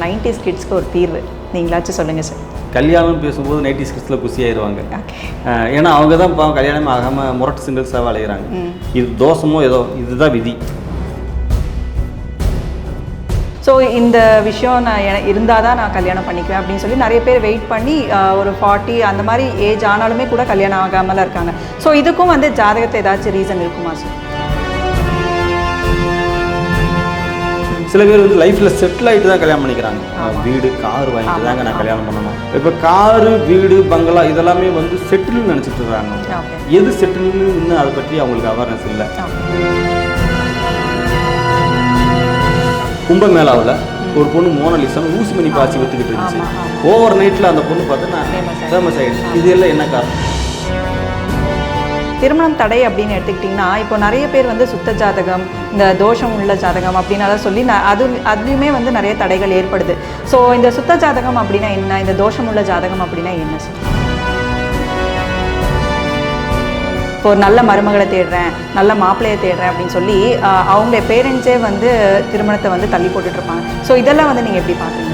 Nineties கிட்ஸ்க்கு ஒரு தீர்வு. நீங்களாச்சும் சொல்லுங்கள் சார் கல்யாணம் பேசும்போது நைன்டி சிக்ஸில் குசியாயிருவாங்க ஓகே அஹ் ஏன்னா அவங்க தான் பாவம் கல்யாணம் ஆகாமல் முரட்டு சிங்கிள்ஸாக அலைகிறாங்க இது தோஷமோ ஏதோ இதுதான் விதி. ஸோ இந்த விஷயம் நான் இருந்தால் தான் நான் கல்யாணம் பண்ணிக்குவேன் அப்படின்னு சொல்லி நிறைய பேர் வெயிட் பண்ணி ஒரு ஃபார்ட்டி அந்த மாதிரி ஏஜ் ஆனாலுமே கூட கல்யாணம் ஆகாமல இருக்காங்க. ஸோ இதுக்கும் வந்து ஜாதகத்தை ஏதாச்சும் ரீசன் இருக்குமா சார் சில பேர் வந்து லைஃப்பில் செட்டில் ஆகிட்டு தான் கல்யாணம் பண்ணிக்கிறாங்க. வீடு கார் வாங்கிட்டு தாங்க நான் கல்யாணம் பண்ணணும். இப்போ காரு வீடு பங்களா இதெல்லாமே வந்து செட்டில்னு நினச்சிட்டு இருக்காங்க. எது செட்டில்னு இன்னும் அதை பற்றி அவங்களுக்கு அவேர்னஸ் இல்லை. கும்பமேளாவில் ஒரு பொண்ணு மோனலிசம் ஊசி மணி பாசி வித்துக்கிட்டு இருந்துச்சு. ஓவர் நைட்டில் அந்த பொண்ணு பார்த்தா Famous ஃபேமஸ் ஆகிடுச்சு இது எல்லாம் என்ன காரணம்? திருமணம் தடை அப்படின்னு எடுத்துக்கிட்டிங்கன்னா இப்போ நிறைய பேர் வந்து சுத்த ஜாதகம் இந்த தோஷம் உள்ள ஜாதகம் அப்படின்னால சொல்லி ந- அது அதுலேயுமே வந்து நிறைய தடைகள் ஏற்படுது. ஸோ இந்த சுத்த ஜாதகம் அப்படின்னா என்ன? இந்த தோஷம் உள்ள ஜாதகம் அப்படின்னா என்ன சார் இப்போ ஒரு நல்ல மருமகளை தேடுறேன் நல்ல மாப்பிள்ளையை தேடுறேன் அப்படின்னு சொல்லி அவங்க பேரண்ட்ஸே வந்து திருமணத்தை வந்து தள்ளி போட்டுட்ருப்பாங்க ஸோ இதெல்லாம் வந்து நீங்கள் எப்படி பார்க்குறீங்க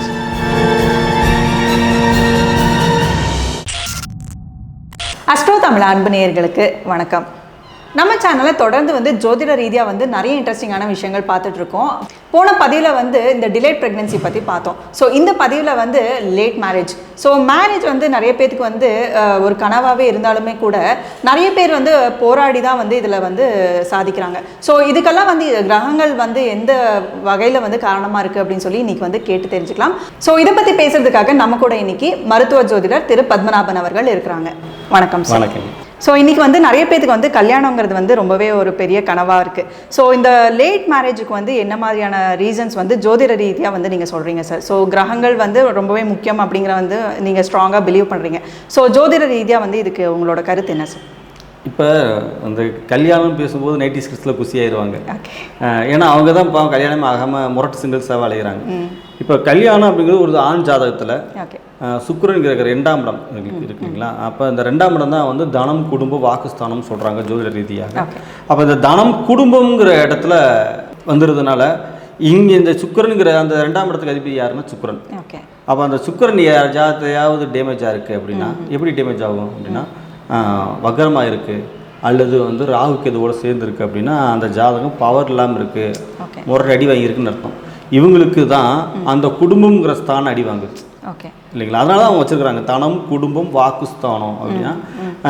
தமிழ் அன்பு நேயர்களுக்கு வணக்கம். நம்ம சேனலை தொடர்ந்து வந்து ஜோதிட ரீதியாக வந்து நிறைய இன்ட்ரெஸ்டிங்கான விஷயங்கள் பார்த்துட்டு இருக்கோம் போன பதிவில் வந்து இந்த டிலேட் ப்ரெக்னன்சி பற்றி பார்த்தோம். ஸோ இந்த பதிவில் வந்து லேட் மேரேஜ் ஸோ மேரேஜ் வந்து நிறைய பேத்துக்கு வந்து ஒரு கனவாகவே இருந்தாலுமே கூட நிறைய பேர் வந்து போராடி தான் வந்து இதில் வந்து சாதிக்கிறாங்க. ஸோ இதுக்கெல்லாம் வந்து கிரகங்கள் வந்து எந்த வகையில் வந்து காரணமாக இருக்குது அப்படின்னு சொல்லி இன்னைக்கு வந்து கேட்டு தெரிஞ்சுக்கலாம். ஸோ இதை பற்றி பேசுறதுக்காக நம்ம கூட இன்னைக்கு மருத்துவ ஜோதிடர் திரு பத்மநாபன் அவர்கள் இருக்கிறாங்க. வணக்கம் சார் வணக்கம். ஸோ இன்றைக்கி வந்து நிறைய பேத்துக்கு வந்து கல்யாணங்கிறது வந்து ரொம்பவே ஒரு பெரிய கனவாக இருக்குது ஸோ இந்த லேட் மேரேஜுக்கு வந்து என்ன மாதிரியான ரீசன்ஸ் வந்து ஜோதிட ரீதியாக வந்து நீங்கள் சொல்கிறீங்க சார் ஸோ கிரகங்கள் வந்து ரொம்பவே முக்கியம் அப்படிங்கிற வந்து நீங்கள் ஸ்ட்ராங்காக பிலீவ் பண்ணுறீங்க ஸோ ஜோதிட ரீதியாக வந்து இதுக்கு உங்களோட கருத்து என்ன சார் இப்போ அந்த கல்யாணம் பேசும்போது குசியாயிருவாங்க ஓகே. அஹ் ஏன்னா அவங்க தான் பாவம் கல்யாணம் ஆகாமல் முரட்டு சிங்கிள்ஸாக அலைகிறாங்க இப்போ கல்யாணம் அப்படிங்கிறது ஒரு ஆண் ஜாதகத்தில் சுக்கிரன் இருக்கிற ரெண்டாம் இடம் இருக்கு இருக்கு இல்லைங்களா? அப்போ இந்த ரெண்டாம் இடம் தான் வந்து தனம் குடும்பம் வாக்குஸ்தானம் சொல்கிறாங்க ஜோதிட ரீதியாக. அப்போ இந்த தனம் குடும்பம்ங்கிற இடத்துல வந்துடுறதுனால இங்கே இந்த சுக்கிரனுங்கிற அந்த ரெண்டாம் இடத்துக்கு அதிபதி யாருன்னா சுக்கிரன். அப்போ அந்த சுக்கிரன் ஜாதகத்தையாவது டேமேஜாக இருக்குது அப்படின்னா எப்படி டேமேஜ் ஆகும் அப்படின்னா வக்கரமாக இருக்குது அல்லது வந்து ராகு கேதுவோட சேர்ந்துருக்கு அப்படின்னா அந்த ஜாதகம் பவர் இல்லாமல் இருக்குது முறை அடி வாங்கியிருக்குன்னு அர்த்தம். இவங்களுக்கு தான் அந்த குடும்பம்ங்கிற ஸ்தானம் அடி வாங்குது. இல்லைங்களா? அதனால தான் அவங்க வச்சிருக்கிறாங்க. தனம் குடும்பம் வாக்குஸ்தானம் அப்படின்னா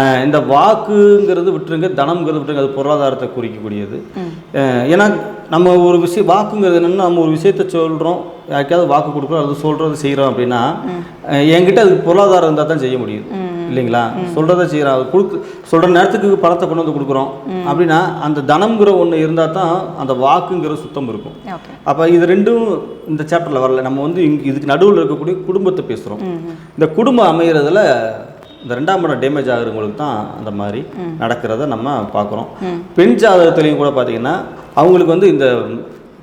அஹ் இந்த வாக்குங்கிறது விட்டுருங்க தனம்ங்கிறது விட்டுருங்க அது பொருளாதாரத்தை குறிக்கக்கூடியது. ஏன்னா நம்ம ஒரு விஷயம் வாக்குங்கிறது என்னென்னா நம்ம ஒரு விஷயத்த சொல்கிறோம் யாருக்காவது வாக்கு கொடுக்குறோம் அது சொல்கிறது செய்கிறோம் அப்படின்னா என்கிட்ட அதுக்கு பொருளாதாரம் இருந்தால் தான் செய்ய முடியுது இல்லைங்களா? சொல்கிறத செய்கிறோம் அது கொடுக்கு சொல்கிற நேரத்துக்கு பணத்தை கொண்டு வந்து கொடுக்குறோம். அப்படின்னா அந்த தனம்ங்கிற ஒன்று இருந்தால் தான் அந்த வாக்குங்கிற சுத்தம் இருக்கும். அப்போ இது ரெண்டும் இந்த சாப்டரில் வரல. நம்ம வந்து இங்க இதுக்கு நடுவில் இருக்கக்கூடிய குடும்பத்தை பேசுகிறோம் இந்த குடும்பம் அமைகிறதுல இந்த ரெண்டாம் இடம் டேமேஜ் ஆகுறவங்களுக்கு தான் அந்த மாதிரி நடக்கிறத நம்ம பார்க்குறோம். பெண் ஜாதகத்துலேயும் கூட பார்த்தீங்கன்னா அவங்களுக்கு வந்து இந்த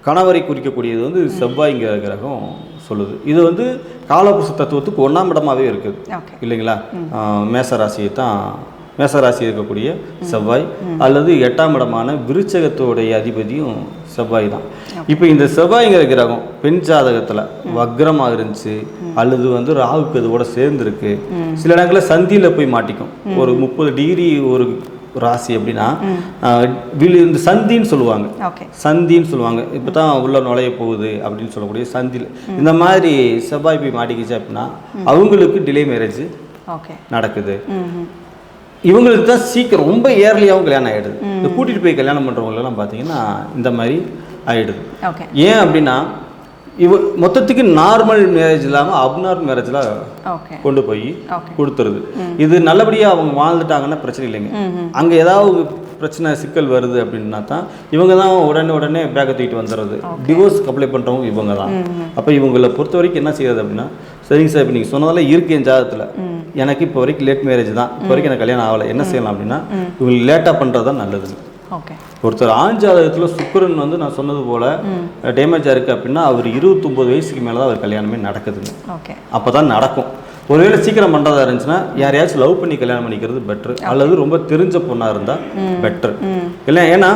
கணவரை குறிக்கக்கூடியது வந்து செவ்வாய்ங்கிற கிரகம் சொல்லுது. இது வந்து காலபுருஷ தத்துவத்துக்கு ஒன்றாம் இடமாவே இருக்குது. இல்லைங்களா? மேசராசியை தான் மேசராசி இருக்கக்கூடிய செவ்வாய் அல்லது எட்டாம் இடமான விருச்சகத்தோடைய அதிபதியும் செவ்வாய் தான். இப்போ இந்த செவ்வாய்ங்கிற கிரகம் பெண் ஜாதகத்தில் வக்ரமாக இருந்துச்சு அல்லது வந்து ராகுக்கு இதோட சேர்ந்துருக்கு. சில இடங்களில் சந்தியில் போய் மாட்டிக்கும். ஒரு முப்பது டிகிரி ஒரு ராசி அப்படின்னா விழு இந்த சந்தின்னு சொல்லுவாங்க. சந்தின்னு சொல்லுவாங்க. இப்போ தான் உள்ள நுழைய போகுது அப்படின்னு சொல்லக்கூடிய சந்தியில். இந்த மாதிரி செவ்வாய் போய் மாட்டிக்கிச்சு அப்படின்னா அவங்களுக்கு டிலே மேரேஜ் நடக்குது. இவங்களுக்கு தான் சீக்கிரம் ரொம்ப ஏர்லியாகவும் கல்யாணம் ஆகிடுது இந்த கூட்டிகிட்டு போய் கல்யாணம் பண்ணுறவங்களெல்லாம் பார்த்தீங்கன்னா இந்த மாதிரி ஆகிடுது ஏன் அப்படின்னா இவ மொத்தத்துக்கு நார்மல் மேரேஜ் இல்லாமல் அப்நார்மல் மேரேஜில் கொண்டு போய் கொடுத்துருது. இது நல்லபடியாக அவங்க வாழ்ந்துட்டாங்கன்னா பிரச்சனை இல்லைங்க. அங்கே ஏதாவது பிரச்சனை சிக்கல் வருது அப்படின்னா தான் இவங்க தான் உடனே உடனே பேக்கை தூக்கிட்டு வந்துடுறது. டிவோர்ஸ்க்கு அப்ளை பண்ணுறவங்க இவங்க தான். அப்போ இவங்களை பொறுத்த வரைக்கும் என்ன செய்யறது அப்படின்னா சரிங்க சார் இப்போ நீங்கள் சொன்னதெல்லாம் இருக்கு என் ஜாதகத்தில். எனக்கு இப்போ வரைக்கும் லேட் மேரேஜ் தான். இப்போ வரைக்கும் எனக்கு கல்யாணம் ஆகலை. என்ன செய்யலாம் அப்படின்னா இவங்களுக்கு லேட்டாக பண்ணுறது தான் நல்லது ஒருத்தர் ஆண் ஜாதகத்தில் சுக்கிரன் வந்து நான் சொன்னது போல் டேமேஜாக இருக்குது அப்படின்னா அவர் இருபத்தொம்போது வயசுக்கு மேலே தான் அவர் கல்யாணமே நடக்குதுங்க. அப்போ தான் நடக்கும். ஒருவேளை சீக்கிரம் பண்ணுறதா இருந்துச்சுன்னா யாரையாச்சும் லவ் பண்ணி கல்யாணம் பண்ணிக்கிறது பெட்ரு அல்லது ரொம்ப தெரிஞ்ச பொண்ணாக இருந்தால் பெட்ரு இல்லை ஏன்னா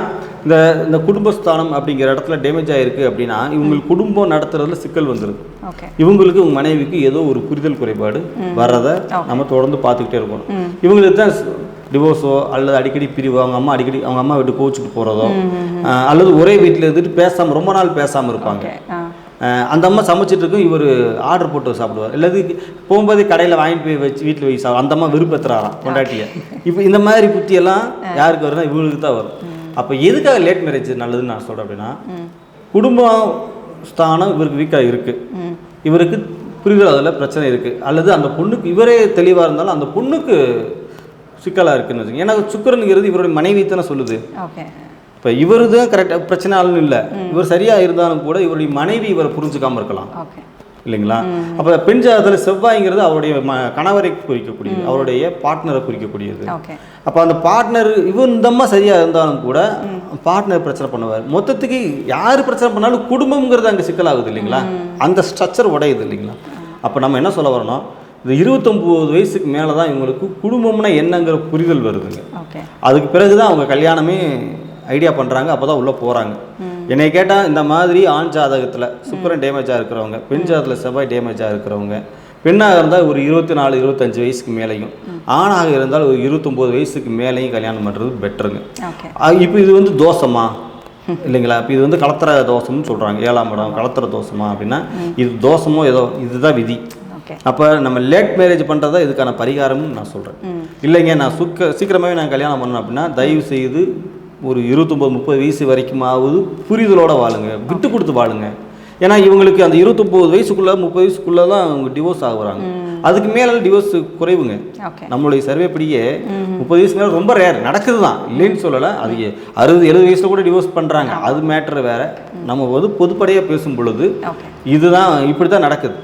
இந்த இந்த குடும்பஸ்தானம் அப்படிங்கிற இடத்துல டேமேஜ் ஆயிருக்கு அப்படின்னா இவங்களுக்கு குடும்பம் நடத்துறதுல சிக்கல் வந்துருது. ஓகே இவங்களுக்கு உங்க மனைவிக்கு ஏதோ ஒரு புரிதல் குறைபாடு வர்றதை நம்ம தொடர்ந்து பார்த்துக்கிட்டே இருக்கணும். இவங்களுக்கு தான் டிவோர்ஸோ அல்லது அடிக்கடி பிரிவு அவங்க அம்மா அடிக்கடி அவங்க அம்மா வீட்டு கோச்சுட்டு போகிறதோ அல்லது ஒரே வீட்டில் இருந்துட்டு பேசாமல் ரொம்ப நாள் பேசாமல் இருப்பாங்க. அந்த அம்மா சமைச்சிட்டு இருக்கும் இவர் ஆர்டர் போட்டு சாப்பிடுவார். அல்லது போகும்போது கடையில் வாங்கிட்டு போய் வச்சு வீட்டில் போய் சாப்பிடும் அந்த அம்மா விருப்பத்துறாராம் பொண்டாட்டியை. இப்போ இந்த மாதிரி புத்தியெல்லாம் யாருக்கு வருதுன்னா இவங்களுக்கு தான் வரும். அப்போ எதுக்காக லேட் மேரேஜ் நல்லதுன்னு நான் சொல்கிறேன் அப்படின்னா குடும்பம் ஸ்தானம் இவருக்கு வீக்காக இருக்குது இவருக்கு புரிதல் அதில் பிரச்சனை இருக்குது அல்லது அந்த பொண்ணுக்கு இவரே தெளிவாக இருந்தாலும் அந்த பொண்ணுக்கு சிக்கலாக இருக்குன்னு வச்சுக்கோங்க. ஏன்னா சுக்கரனுங்கிறது இவருடைய மனைவி தானே சொல்லுது. இப்போ இவரு தான் கரெக்டாக பிரச்சனை ஆளுன்னு இல்லை. இவர் சரியாக இருந்தாலும் கூட இவருடைய மனைவி இவரை புரிஞ்சுக்காம இருக்கலாம். இல்லைங்களா? அப்போ பெண் ஜாதகத்தில் செவ்வாய்ங்கிறது அவருடைய ம கணவரை குறிக்கக்கூடியது அவருடைய பார்ட்னரை குறிக்கக்கூடியது. அப்போ அந்த பார்ட்னர் இவன் இந்த அம்மா சரியாக இருந்தாலும் கூட பார்ட்னர் பிரச்சனை பண்ணுவார். மொத்தத்துக்கு யார் பிரச்சனை பண்ணாலும் குடும்பம்ங்கிறது அங்கே சிக்கலாகுது இல்லைங்களா? அந்த ஸ்ட்ரக்சர் உடையுது இல்லைங்களா? அப்போ நம்ம என்ன சொல்ல வரோம்னா இந்த இருபத்தொம்போது வயசுக்கு மேலே தான் இவங்களுக்கு குடும்பம்னா என்னங்கிற புரிதல் வருதுங்க. அதுக்கு பிறகு தான் அவங்க கல்யாணமே ஐடியா பண்ணுறாங்க அப்போ தான் உள்ளே போகிறாங்க என்னை கேட்டால் இந்த மாதிரி ஆண் ஜாதகத்தில் சுக்கரன் டேமேஜாக இருக்கிறவங்க பெண் ஜாதகத்தில் செவ்வாய் டேமேஜாக இருக்கிறவங்க பெண்ணாக இருந்தால் ஒரு இருபத்தி நாலு இருபத்தஞ்சு வயசுக்கு மேலேயும் ஆணாக இருந்தால் ஒரு இருபத்தொம்போது வயசுக்கு மேலேயும் கல்யாணம் பண்ணுறது பெட்டருங்க இப்போ இது வந்து தோஷமா? இல்லைங்களா? இப்போ இது வந்து கலத்திர தோஷம்னு சொல்கிறாங்க ஏழாம் இடம் கலத்திர தோஷமா அப்படின்னா இது தோஷமோ ஏதோ இதுதான் விதி. அப்போ நம்ம லேட் மேரேஜ் பண்ணுறதா இதுக்கான பரிகாரம்னு நான் சொல்கிறேன் இல்லைங்க நான் சுக்க சீக்கிரமாகவே நான் கல்யாணம் பண்ணேன் அப்படின்னா தயவு செய்து ஒரு இருபத்தொம்பது முப்பது வயசு வரைக்குமாவது புரிதலோட வாழுங்க விட்டு கொடுத்து வாழுங்க. ஏன்னா இவங்களுக்கு அந்த இருபத்தொம்போது வயசுக்குள்ளே முப்பது வயசுக்குள்ளே தான் அவங்க டிவோர்ஸ் ஆகுறாங்க அதுக்கு மேலே டிவோர்ஸ் குறைவுங்க. நம்மளுடைய சர்வேப்படியே முப்பது வயசு மேலே ரொம்ப ரேர் நடக்குது தான் இல்லைன்னு சொல்லலை அது அறுபது எழுபது வயசுல கூட டிவோர்ஸ் பண்ணுறாங்க அது மேட்ரு வேற. நம்ம வந்து பொதுப்படையாக பேசும் பொழுது இதுதான் இப்படி தான் நடக்குது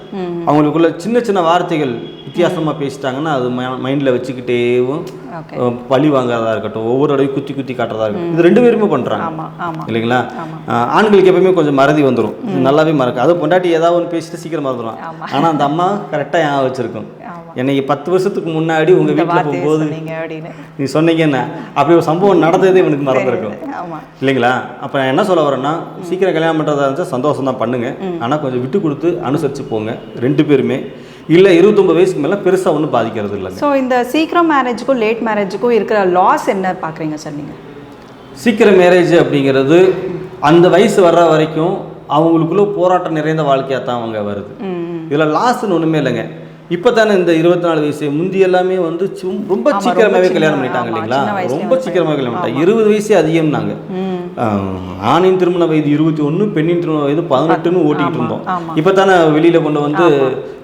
அவங்களுக்குள்ள சின்ன சின்ன வார்த்தைகள் வித்தியாசமாக பேசிட்டாங்கன்னா அது மைண்டில் வச்சுக்கிட்டேவும் பழி வாங்குறதா இருக்கட்டும் ஒவ்வொரு தடவையும் குத்தி குத்தி காட்டுறதா இருக்கட்டும். இது ரெண்டு பேருமே பண்ணுறாங்க இல்லைங்களா? ஆண்களுக்கு எப்பயுமே கொஞ்சம் மறதி வந்துடும் நல்லாவே மறக்கும் அது பொண்டாட்டி ஏதாவது ஒன்று பேசிட்டு சீக்கிரம் மறந்துடும். ஆனால் அந்த அம்மா கரெக்டாக ஞாபகம் வச்சிருக்கும்? என்னைக்கு பத்து வருஷத்துக்கு முன்னாடி உங்கள் வீட்டில் போகும்போது நீ சொன்னீங்கன்னா அப்படி ஒரு சம்பவம் நடந்ததே இவனுக்கு மறந்துருக்கும். இல்லைங்களா? அப்போ நான் என்ன சொல்ல வரேன்னா சீக்கிரம் கல்யாணம் பண்ணுறதா இருந்துச்சா சந்தோஷம் தான் பண்ணுங்க. ஆனால் கொஞ்சம் விட்டு கொடுத்து அனுசரித்து போங்க ரெண்டு பேருமே. இல்லை இருபத்தொம்பது வயசுக்கு மேலே பெருசாக ஒன்றும் பாதிக்கிறது இல்லைங்க. ஸோ இந்த சீக்கிரம் மேரேஜுக்கும் லேட் மேரேஜுக்கும் இருக்கிற லாஸ் என்ன பார்க்குறீங்க சார் நீங்கள் சீக்கிரம் மேரேஜ் அப்படிங்கிறது அந்த வயசு வர்ற வரைக்கும் அவங்களுக்குள்ள போராட்டம் நிறைந்த வாழ்க்கையாக தான் அவங்க வருது. இதில் லாஸ்ட்னு ஒன்றுமே இல்லைங்க. இப்போ தானே இந்த இருபத்தி நாலு வயசு. முந்தி எல்லாமே வந்து சும்- ரொம்ப சீக்கிரமாகவே கல்யாணம் பண்ணிட்டாங்க இல்லைங்களா? ரொம்ப சீக்கிரமாக கல்யாணம் பண்ணிட்டாங்க. இருபது வயசே அதிகம்னாங்க. ஆணின் திருமண வயது இருபத்தி ஒன்று பெண்ணின் திருமண வயது பதினெட்டுன்னு ஓட்டிகிட்டு இருந்தோம். இப்போ தானே வெளியில் கொண்டு வந்து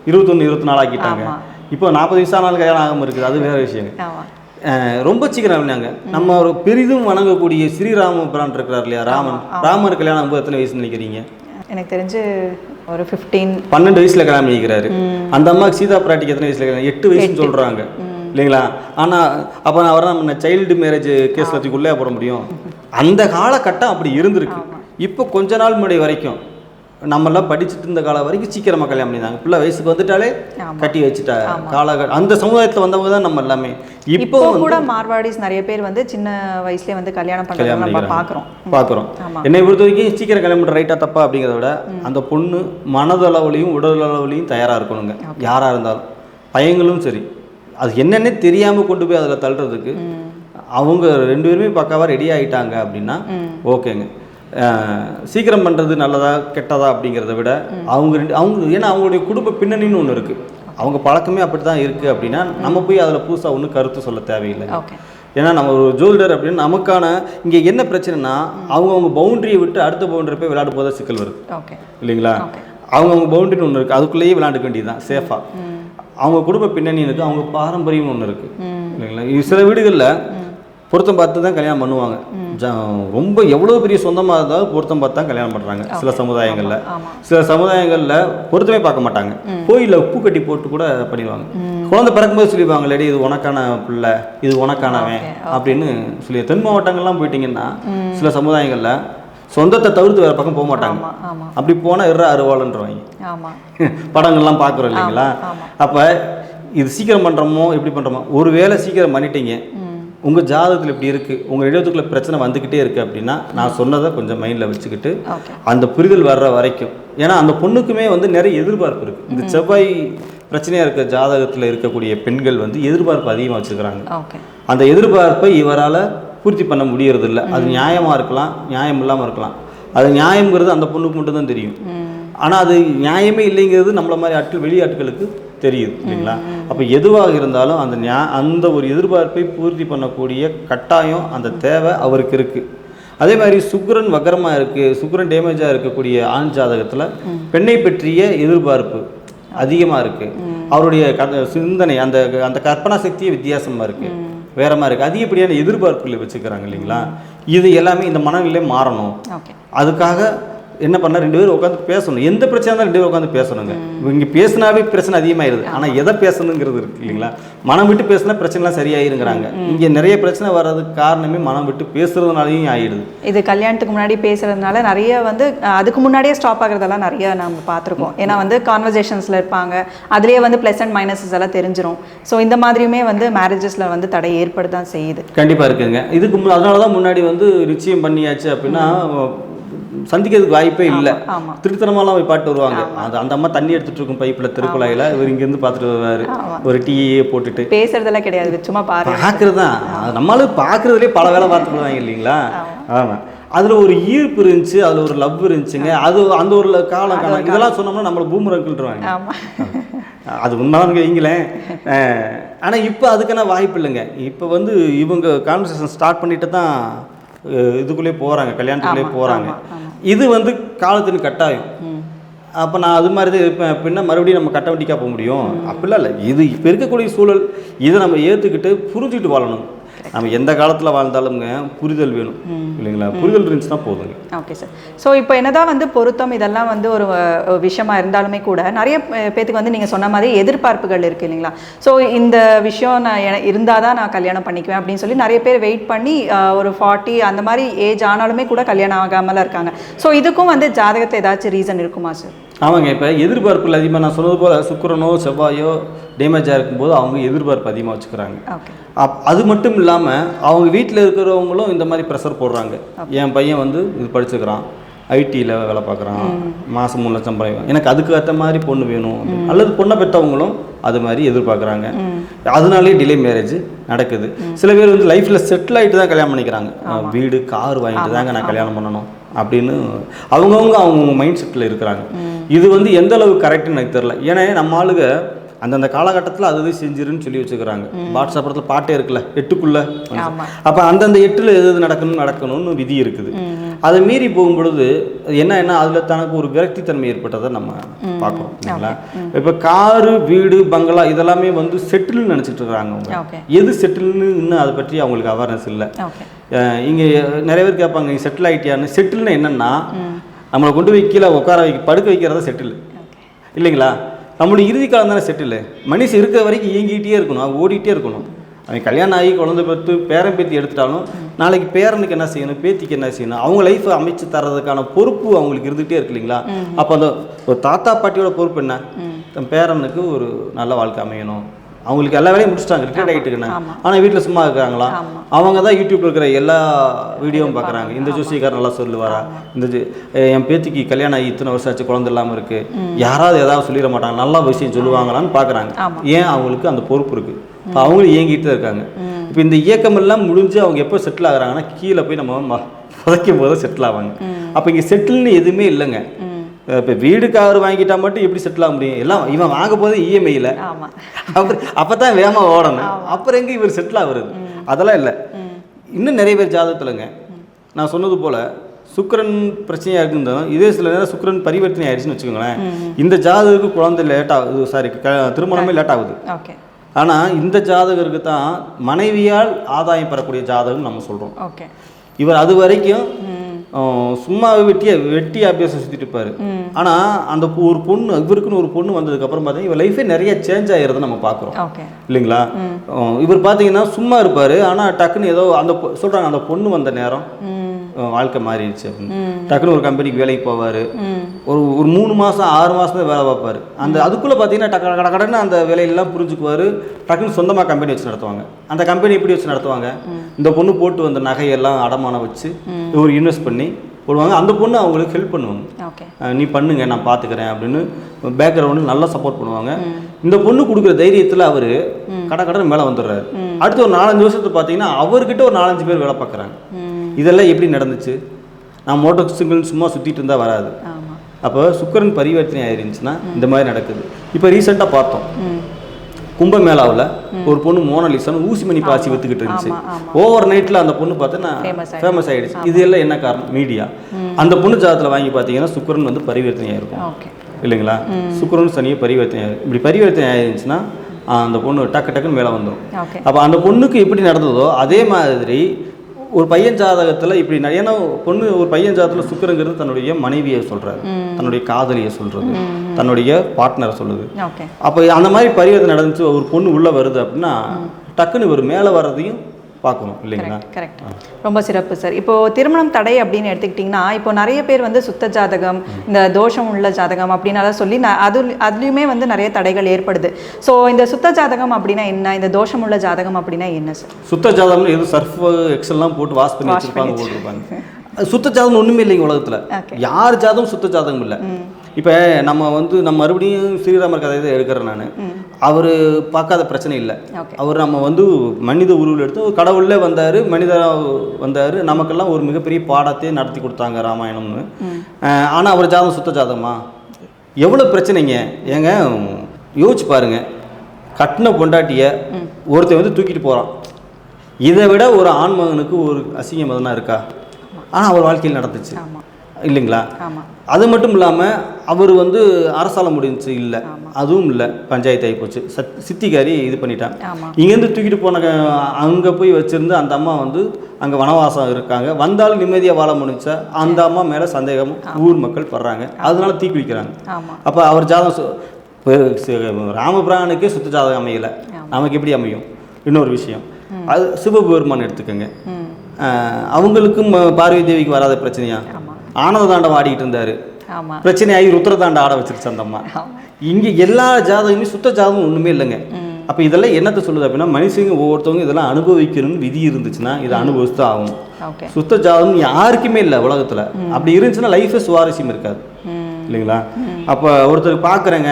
இருபத்தொன்று இருபத்தி நாலு ஆக்கிட்டாங்க. இப்போ நாற்பது வயசு ஆனாலும் கல்யாணம் ஆகாமல் இருக்குது. அது வேற அஹ் ரொம்ப சீக்கிரம் பண்ணாங்க நம்ம ஒரு பெரிதும் வணங்கக்கூடிய ஸ்ரீராம பிரான் இருக்கிறார் இல்லையா ராமன்? ராமர் கல்யாணம் எத்தனை வயசுன்னு நினைக்கிறீங்க? எனக்கு தெரிஞ்சு ஒரு ஃபிஃப்டீன் பன்னெண்டு வயசுல கல்யாணம் பண்ணிக்கிறாரு அந்த அம்மாவுக்கு சீதா பிராட்டிக்கு எத்தனை வயசுல கல்யாணம் எட்டு வயசுன்னு சொல்றாங்க. இல்லைங்களா? ஆனா அப்ப நான் வர நம்ம சைல்டு மேரேஜ் கேஸ் உள்ளே போட முடியும்? அந்த காலகட்டம் அப்படி இருந்திருக்கு. இப்போ கொஞ்ச நாள் முன்னாடி வரைக்கும் நம்மளாம் படிச்சுட்டு இருந்த காலம் வரைக்கும் சீக்கிரமா கல்யாணம் பண்ணிருந்தாங்க பிள்ளை வயசுக்கு வந்துட்டாலே. கட்டி வச்சுட்டா காலக அந்த சமுதாயத்துல வந்தவங்க தான் நம்ம எல்லாமே. இப்போ கூட மார்வாடிஸ் நிறைய பேர் வந்து சின்ன வயசுலயே வந்து கல்யாணம் கல்யாணம் நம்ம. பார்க்குறோம் பார்க்குறோம். என்னை பொறுத்த வரைக்கும் சீக்கிரம் கல்யாணம் பண்ணுற ரைட்டாக தப்பா அப்படிங்கிறத விட அந்த பொண்ணு மனதளவுலையும் உடலளவுலையும் தயாராக இருக்கணுங்க. யாராக இருந்தாலும். பையங்களும் சரி. அது என்னன்னே தெரியாமல் கொண்டு போய் அதில் தள்ளுறதுக்கு அவங்க ரெண்டு பேருமே பக்காவாக ரெடி ஆகிட்டாங்க அப்படின்னா ஓகேங்க. சீக்கிரம் பண்ணுறது நல்லதா கெட்டதா அப்படிங்கிறத விட அவங்க ரெண்டு அவங்க ஏன்னா அவங்களுடைய குடும்ப பின்னணின்னு ஒன்று இருக்குது அவங்க பழக்கமே அப்படி தான் இருக்குது அப்படின்னா நம்ம போய் அதில் புதுசாக ஒன்றும் கருத்து சொல்ல தேவையில்லை. ஏன்னா நம்ம ஒரு ஜோல்டர் அப்படின்னு நமக்கான இங்கே என்ன பிரச்சனைனா அவங்கவுங்க பவுண்டரியை விட்டு அடுத்த பவுண்டரி போய் விளையாடும் போது சிக்கல் வருது. இல்லைங்களா? அவங்கவுங்க பவுண்டரின்னு ஒன்று இருக்குது அதுக்குள்ளேயே விளையாண்டுக்க வேண்டியது தான் சேஃபாக அவங்க குடும்ப பின்னணி இருக்குது அவங்க பாரம்பரியம் ஒன்று இருக்குது இல்லைங்களா? சில வீடுகளில் பொருத்தம் பார்த்து தான் கல்யாணம் பண்ணுவாங்க. ரொம்ப எவ்வளோ பெரிய சொந்தமாக இருந்தாலும் பொருத்தம் பார்த்து தான் கல்யாணம் பண்ணுறாங்க சில சமுதாயங்களில். சில சமுதாயங்களில் பொருத்தமே பார்க்க மாட்டாங்க. கோயிலில் உப்பு கட்டி போட்டு கூட பண்ணிடுவாங்க. குழந்தை பிறக்கும்போது சொல்லிடுவாங்க லேடி இது உனக்கான பிள்ளை இது உனக்கானவன் அப்படின்னு சொல்லி தென் மாவட்டங்கள்லாம் போயிட்டீங்கன்னா சில சமுதாயங்களில் சொந்தத்தை தவிர்த்து வேறு பக்கம் போக மாட்டாங்க. அப்படி போனால் இற அருவாளுன்றவாங்க. ஆமா. படங்கள்லாம் பார்க்குறோம் இல்லைங்களா. அப்போ இது சீக்கிரம் பண்ணுறோமோ எப்படி பண்ணுறோமோ ஒரு வேளை சீக்கிரம் பண்ணிட்டீங்க உங்கள் ஜாதகத்தில் இப்படி இருக்குது உங்கள் இடத்துக்குள்ள பிரச்சனை வந்துக்கிட்டே இருக்குது அப்படின்னா நான் சொன்னதை கொஞ்சம் மைண்டில் வச்சுக்கிட்டு அந்த புரிதல் வர்ற வரைக்கும். ஏன்னா அந்த பொண்ணுக்குமே வந்து நிறைய எதிர்பார்ப்பு இருக்குது இந்த செவ்வாய் பிரச்சனையாக இருக்க ஜாதகத்தில் இருக்கக்கூடிய பெண்கள் வந்து எதிர்பார்ப்பு அதிகமாக வச்சுக்கிறாங்க. அந்த எதிர்பார்ப்பை இவரால் பூர்த்தி பண்ண முடியறதில்ல. அது நியாயமாக இருக்கலாம் நியாயம் இல்லாமல் இருக்கலாம். அது நியாயங்கிறது அந்த பொண்ணுக்கு மட்டும்தான் தெரியும். ஆனால் அது நியாயமே இல்லைங்கிறது நம்மள மாதிரி ஆட்கள் வெளியாட்களுக்கு தெரியுது இல்லைங்களா? அப்போ எதுவாக இருந்தாலும் அந்த நியா அந்த ஒரு எதிர்பார்ப்பை பூர்த்தி பண்ணக்கூடிய கட்டாயம் அந்த தேவை அவருக்கு இருக்குது அதே மாதிரி சுக்கிரன் வக்கரமாக இருக்குது சுக்கிரன் டேமேஜாக இருக்கக்கூடிய ஆண் ஜாதகத்தில் பெண்ணை பற்றிய எதிர்பார்ப்பு அதிகமாக இருக்குது அவருடைய சிந்தனை அந்த அந்த கற்பனா சக்தியே வித்தியாசமாக இருக்குது வேற மாதிரி இருக்குது அதிகப்படியான எதிர்பார்ப்புகளை வச்சுக்கிறாங்க இல்லைங்களா? இது எல்லாமே இந்த மனநிலை மாறணும். அதுக்காக என்ன பண்ண ரெண்டு பேரும் உட்காந்து பேசணும். எந்த பிரச்சனை இருந்தாலும் ரெண்டு பேரும் உட்காந்து பேசணுங்க. இங்கே பேசினாவே பிரச்சனை அதிகமாயிருது. ஆனால் எதை பேசணுங்கிறது இருக்கு இல்லைங்களா? மனம் விட்டு பேசினா பிரச்சனைலாம் சரியாயிருங்கிறாங்க. இங்கே நிறைய பிரச்சனை வர்றதுக்கு காரணமே மனம் விட்டு பேசுறதுனாலையும் ஆயிடுது. இது கல்யாணத்துக்கு முன்னாடி பேசுறதுனால நிறைய வந்து அதுக்கு முன்னாடியே ஸ்டாப் ஆகுறதெல்லாம் நிறைய நம்ம பார்த்துருக்கோம். ஏன்னா வந்து கான்வர்சேஷன்ஸில் இருப்பாங்க. அதுலேயே வந்து ப்ளஸ் அண்ட் மைனஸஸ் எல்லாம் தெரிஞ்சிரும். ஸோ இந்த மாதிரியுமே வந்து மேரேஜஸில் வந்து தடை ஏற்பட தான் செய்யுது. கண்டிப்பாக இருக்குங்க. இதுக்கு அதனால தான் முன்னாடி வந்து நிச்சயம் பண்ணியாச்சு அப்படின்னா சந்திக்கிறதுக்கு வாய்ப்பே இல்லை. திருத்தனமாலாம் போய் பாட்டு வருவாங்க. அது அந்த அம்மா தண்ணி எடுத்துட்டு இருக்கும் பைப்பில் திருக்குழாயில். இவர் இங்கேருந்து பார்த்துட்டு வருவார். ஒரு டீயே போட்டுட்டு. பேசுறதெல்லாம் கிடையாது. சும்மா பாரு. பார்க்கறது தான் நம்மளும் பார்க்குறதுலேயே பல வேலை பார்த்துக்குவாங்க இல்லைங்களா? ஆமாம் அதில் ஒரு ஈர்ப்பு இருந்துச்சு அதில் ஒரு லவ் இருந்துச்சுங்க. அது அந்த ஒரு காலம் காலம் இதெல்லாம் சொன்னோம்னா நம்மளை பூமரங்கிட்டுருவாங்க ஆமா. அது உண்மைதான் வைங்களேன். ஆனால் இப்போ அதுக்கான வாய்ப்பு இல்லைங்க. இப்போ வந்து இவங்க கான்வர்சேஷன் ஸ்டார்ட் பண்ணிட்டு தான் அஹ், இதுக்குள்ளே போகிறாங்க கல்யாணத்துக்குள்ளே போகிறாங்க இது வந்து காலத்தின் கட்டாயம். அப்போ நான் அது மாதிரி தான் இருப்பேன் அப்படின்னா மறுபடியும் நம்ம கட்ட வண்டிக்கா போக முடியும்? அப்படிலாம் இல்லை. இது இப்போ இருக்கக்கூடிய சூழல் இதை நம்ம ஏற்றுக்கிட்டு புரிஞ்சுக்கிட்டு வாழணும். நம்ம எந்த காலத்தில் வாழ்ந்தாலுங்க புரிதல் வேணும். இல்லைங்களா? புரிதல் இருந்துச்சுன்னா போதுங்க. ஓகே சார் ஸோ இப்போ என்னதான் வந்து பொருத்தம் இதெல்லாம் வந்து ஒரு விஷயமா இருந்தாலுமே கூட நிறைய பேத்துக்கு வந்து நீங்கள் சொன்ன மாதிரி எதிர்பார்ப்புகள் இருக்குது இல்லைங்களா? ஸோ இந்த விஷயம் நான் இருந்தால் தான் நான் கல்யாணம் பண்ணிக்குவேன் அப்படின்னு சொல்லி நிறைய பேர் வெயிட் பண்ணி ஒரு ஃபார்ட்டி அந்த மாதிரி ஏஜ் ஆனாலுமே கூட கல்யாணம் ஆகாமலாம் இருக்காங்க. ஸோ இதுக்கும் வந்து ஜாதகத்தில் ஏதாச்சும் ரீசன் இருக்குமா சார் ஆமாங்க இப்போ எதிர்பார்ப்புகள் அதிகமாக நான் சொன்னது போல் சுக்கிரனோ செவ்வாயோ டேமேஜாக இருக்கும்போது அவங்க எதிர்பார்ப்பு அதிகமாக வச்சுக்கிறாங்க. அப் அது மட்டும் இல்லாமல் அவங்க வீட்டில் இருக்கிறவங்களும் இந்த மாதிரி ப்ரெஷர் போடுறாங்க. என் பையன் வந்து இது படிச்சுக்கிறான். ஐடியில் வேலை பார்க்குறான். மாதம் மூணு லட்சம் சம்பளம் எனக்கு அதுக்கு ஏற்ற மாதிரி பொண்ணு வேணும். அல்லது பொண்ணை பெற்றவங்களும் அது மாதிரி எதிர்பார்க்குறாங்க. அதனாலே டிலே மேரேஜ் நடக்குது. சில பேர் வந்து லைஃப்பில் செட்டில் ஆகிட்டு தான் கல்யாணம் பண்ணிக்கிறாங்க. வீடு கார் வாங்கிட்டு தாங்க நான் கல்யாணம் பண்ணணும் அப்படின்னு அவங்கவுங்க அவங்க மைண்ட் செட்டில் இருக்கிறாங்க. இது வந்து எந்த அளவுக்கு கரெக்டுன்னு எனக்கு தெரில ஏன்னா நம்ம ஆளுங்க அந்தந்த காலகட்டத்தில் அது செஞ்சிருன்னு சொல்லி வச்சுக்கிறாங்க. வாட்ஸ்அப் படத்தில் பாட்டே இருக்குல்ல எட்டுக்குள்ள. அப்போ அந்தந்த எட்டில் எது எது நடக்கணும் நடக்கணும்னு விதி இருக்குது. அதை மீறி போகும்பொழுது என்ன என்ன அதில் தனக்கு ஒரு விரக்தித்தன்மை ஏற்பட்டதை நம்ம பார்க்குறோம் இல்லைங்களா? இப்போ காரு வீடு பங்களா இதெல்லாமே வந்து செட்டில்னு நினச்சிட்டு இருக்கிறாங்க அவங்க. எது செட்டில்னு இன்னும் அதை பற்றி அவங்களுக்கு அவேர்னஸ் இல்லை. இங்கே நிறைய பேர் கேட்பாங்க செட்டில் ஆகிட்டியான்னு செட்டில்னு என்னென்னா நம்மளை கொண்டு போய் கீழே உட்கார வைக்க படுக்க வைக்கிறதா செட்டில் இல்லைங்களா? நம்மளுடைய இறுதி காலம் தானே செட்டில் மனுஷன் இருக்கிற வரைக்கும் இயங்கிக்கிட்டே இருக்கணும் அவன் ஓடிட்டே இருக்கணும். அவன் கல்யாணம் ஆகி குழந்தை பெற்று பேரன் பேத்தி எடுத்துட்டாலும் நாளைக்கு பேரனுக்கு என்ன செய்யணும் பேத்திக்கு என்ன செய்யணும் அவங்க லைஃப்பை அமைச்சு தர்றதுக்கான பொறுப்பு அவங்களுக்கு இருந்துகிட்டே இருக்கு இல்லைங்களா? அப்போ அந்த ஒரு தாத்தா பாட்டியோட பொறுப்பு என்ன? தன் பேரனுக்கு ஒரு நல்ல வாழ்க்கை அமையணும். அவங்களுக்கு எல்லா வேலையும் முடிச்சிட்டாங்க ரிட்டையர்ட் ஆகிட்டுக்குன்னு ஆனால் வீட்டில் சும்மா இருக்காங்களா? அவங்க தான் யூடியூப்ல இருக்கிற எல்லா வீடியோவும் பார்க்குறாங்க. இந்த ஜோசியக்காரர் நல்லா சொல்லுவாரா? இந்த என் பேத்திக்கு கல்யாணம் ஆகி இத்தனை வருஷம் ஆச்சு குழந்தை இல்லாமல் இருக்கு. யாராவது ஏதாவது சொல்லிட மாட்டாங்க. நல்ல விஷயம் சொல்லுவாங்களான்னு பார்க்குறாங்க. ஏன் அவங்களுக்கு அந்த பொறுப்பு இருக்கு? இப்போ அவங்களும் இயங்கிட்டு தான் இருக்காங்க இப்போ இந்த இயக்கம் எல்லாம் முடிஞ்சு அவங்க எப்போ செட்டில் ஆகுறாங்கன்னா கீழே போய் நம்ம புதைக்கும் போது செட்டில் ஆவாங்க. அப்போ இங்கே செட்டில்னு எதுவுமே இல்லைங்க. இப்போ வீடு கார் வாங்கிட்டா மட்டும் எப்படி செட்டில் ஆக முடியும்? எல்லாம் இவன் வாங்க போது இஎம்ஐயில் ஆமா. அப்புறம் அப்போ தான் வேகமாக ஓடணும் அப்புறம் எங்கே இவர் செட்டில் ஆகுறது? அதெல்லாம் இல்லை. இன்னும் நிறைய பேர் ஜாதகத்தில்ங்க. நான் சொன்னது போல் சுக்கிரன் பிரச்சனையாக இருக்குந்தாலும் இதே சில நேரம் சுக்கிரன் பரிவர்த்தனை ஆயிடுச்சுன்னு வச்சுக்கோங்களேன். இந்த ஜாதகத்துக்கு குழந்தை லேட் ஆகுது சாரி திருமணமே லேட் ஆகுது. ஓகே. ஆனால் இந்த ஜாதகருக்கு தான் மனைவியால் ஆதாயம் பெறக்கூடிய ஜாதகம் நம்ம சொல்கிறோம் ஓகே. இவர் அது வரைக்கும் சும்மா வெட்டிய வெட்டி அபியாசம் சுற்றிட்டு இருப்பாரு. ஆனால் அந்த ஒரு பொண்ணு இவருக்குன்னு ஒரு பொண்ணு வந்ததுக்கப்புறம் பார்த்தீங்கன்னா இவர் லைஃபே நிறைய சேஞ்ச் ஆகிறத நம்ம பார்க்குறோம் இல்லைங்களா? இவர் பார்த்தீங்கன்னா சும்மா இருப்பார். ஆனால் டக்குன்னு ஏதோ அந்த சொல்றாங்க அந்த பொண்ணு வந்த நேரம். வாழ்க்கை மாறிடுச்சு அப்படின்னு. டக்குன்னு ஒரு கம்பெனிக்கு வேலைக்கு போவார். ஒரு ஒரு மூணு மாதம் ஆறு மாதம் தான் வேலை பார்ப்பாரு. அந்த அதுக்குள்ளே பார்த்தீங்கன்னா டக்கு கட கடன்னு அந்த வேலையெல்லாம் புரிஞ்சுக்குவார். டக்குன்னு சொந்தமாக கம்பெனி வச்சு நடத்துவாங்க. அந்த கம்பெனி எப்படி வச்சு நடத்துவாங்க? இந்த பொண்ணு போட்டு வந்த நகையெல்லாம் அடமானம் வச்சு ஒரு இன்வெஸ்ட் பண்ணி போடுவாங்க. அந்த பொண்ணு அவங்களுக்கு ஹெல்ப் பண்ணுவாங்க. நீ பண்ணுங்க நான் பார்த்துக்கிறேன் அப்படின்னு பேக்ரவுண்டில் நல்லா சப்போர்ட் பண்ணுவாங்க. இந்த பொண்ணு கொடுக்குற தைரியத்தில் அவர் கட கடன்னு மேலே வந்துடுறாரு. அடுத்து ஒரு நாலஞ்சு வருஷத்துக்கு பார்த்தீங்கன்னா அவர்கிட்ட ஒரு நாலஞ்சு பேர் வேலை பார்க்குறாங்க இதெல்லாம் எப்படி நடந்துச்சு? நான் மோட்டர் சைக்கிள் சும்மா சுற்றிட்டு இருந்தால் வராது. அப்போ சுக்கரன் பரிவர்த்தனை ஆயிருந்துச்சுன்னா இந்த மாதிரி நடக்குது. இப்போ ரீசெண்டாக பார்த்தோம். கும்பமேளாவில் ஒரு பொண்ணு மோனலிசான்னு ஊசி மணி பாசி வித்துக்கிட்டு இருந்துச்சு. ஓவர் நைட்டில் அந்த பொண்ணு ஆயிடுச்சு. ஃபேமஸ் ஆயிடுச்சு. இது எல்லாம் என்ன காரணம்? மீடியா அந்த பொண்ணு ஜாதத்தில் வாங்கி பார்த்தீங்கன்னா சுக்கரன் வந்து பரிவர்த்தனை ஆயிருக்கும். இல்லைங்களா? சுக்கரன் சனியை பரிவர்த்தனை ஆயிரும். இப்படி பரிவர்த்தனை ஆயிருந்துச்சுன்னா அந்த பொண்ணு டக்கு டக்குன்னு மேலே வந்துடும் அப்போ அந்த பொண்ணுக்கு எப்படி நடந்ததோ அதே மாதிரி ஒரு பையன் ஜாதகத்தில் இப்படி ஏன்னா பொண்ணு ஒரு பையன் ஜாதகத்தில் சுக்கரங்கிறது தன்னுடைய மனைவியை சொல்கிறாரு தன்னுடைய காதலியை சொல்கிறது தன்னுடைய பார்ட்னரை சொல்லுது. அப்போ அந்த மாதிரி பரிவர்த்தனை நடந்துச்சு ஒரு பொண்ணு உள்ளே வருது அப்படின்னா டக்குன்னு ஒரு மேலே வர்றதையும் பார்க்கணும் இல்லைங்களா? கரெக்ட் ரொம்ப சிறப்பு சார் இப்போ திருமணம் தடை அப்படின்னு எடுத்துக்கிட்டிங்கன்னா இப்போ நிறைய பேர் வந்து சுத்த ஜாதகம் இந்த தோஷம் உள்ள ஜாதகம் அப்படின்னால சொல்லி ந- அது அதுலேயுமே வந்து நிறைய தடைகள் ஏற்படுது. ஸோ இந்த சுத்த ஜாதகம் அப்படின்னா என்ன? இந்த தோஷம் உள்ள ஜாதகம் அப்படின்னா என்ன சார் சுத்த ஜாதகம்னு எதுவும் சர்ஃப் எக்ஸல்லாம் போட்டு வாஷ் பண்ணி வச்சிருப்பாங்க போட்டிருப்பாங்க. சுத்த ஜாதகம் ஒன்றுமே இல்லைங்க உலகத்தில். யார் ஜாதகம் சுத்த ஜாதகம் இல்லை. இப்போ நம்ம வந்து நம்ம மறுபடியும் ஸ்ரீராமர் கதை எடுக்கிறேன் நான். அவர் பார்க்காத பிரச்சனை இல்லை. அவர் நம்ம வந்து மனித உருவில் எடுத்து ஒரு கடவுளே வந்தார் மனிதராக வந்தார் நமக்கெல்லாம் ஒரு மிகப்பெரிய பாடத்தையே நடத்தி கொடுத்தாங்க ராமாயணம்னு. ஆனால் அவர் ஜாதகம் சுத்த ஜாதகமா? எவ்வளோ பிரச்சனைங்க? ஏங்க யோசிச்சு பாருங்க. கட்டின பொண்டாட்டிய ஒருத்தன் வந்து தூக்கிட்டு போகிறான் இதை விட ஒரு ஆண்மகனுக்கு ஒரு அசிங்கம் எதனா இருக்கா? ஆனால் அவர் வாழ்க்கையில் நடந்துச்சு. இல்லைங்களா? அது மட்டும் இல்லாமல் அவர் வந்து அரசால முடிஞ்சுச்சு இல்லை. அதுவும் இல்லை. பஞ்சாயத்து ஆகி போச்சு. சத் சித்திகாரி இது பண்ணிட்டான். இங்கேருந்து தூக்கிட்டு போன அங்கே போய் வச்சிருந்து அந்த அம்மா வந்து அங்கே வனவாசம் இருக்காங்க. வந்தாலும் நிம்மதியாக வாழ முடிஞ்சா அந்த அம்மா மேலே சந்தேகம் ஊர் மக்கள் படுறாங்க அதனால தீக்கு வைக்கிறாங்க அப்போ அவர் ஜாதகம் ராமபிரானுக்கே சுத்த ஜாதகம் அமையலை. நமக்கு எப்படி அமையும்? இன்னொரு விஷயம். அது சிவபெருமான் எடுத்துக்கோங்க. அவங்களுக்கும் பார்வதி தேவிக்கு வராத பிரச்சனையா? ஆனந்த தாண்டம் ஆடிக்கிட்டு இருந்தாரு. ஆமாம் பிரச்சனையாகி ருத்ரதாண்டம் ஆட வச்சிருச்சு அந்த அம்மா. இங்கே எல்லா ஜாதகமே சுத்த ஜாதகம் ஒன்றுமே இல்லைங்க. அப்போ இதெல்லாம் என்னத்தை சொல்லுது அப்படின்னா மனுஷங்க ஒவ்வொருத்தவங்க இதெல்லாம் அனுபவிக்கணும்னு விதி இருந்துச்சுன்னா இதை அனுபவிச்சு தான் ஆகும். சுத்த ஜாதகம் யாருக்குமே இல்லை உலகத்தில். அப்படி இருந்துச்சுன்னா லைஃபே சுவாரஸ்யம் இருக்காது. இல்லைங்களா? அப்போ ஒருத்தர் பார்க்குறேங்க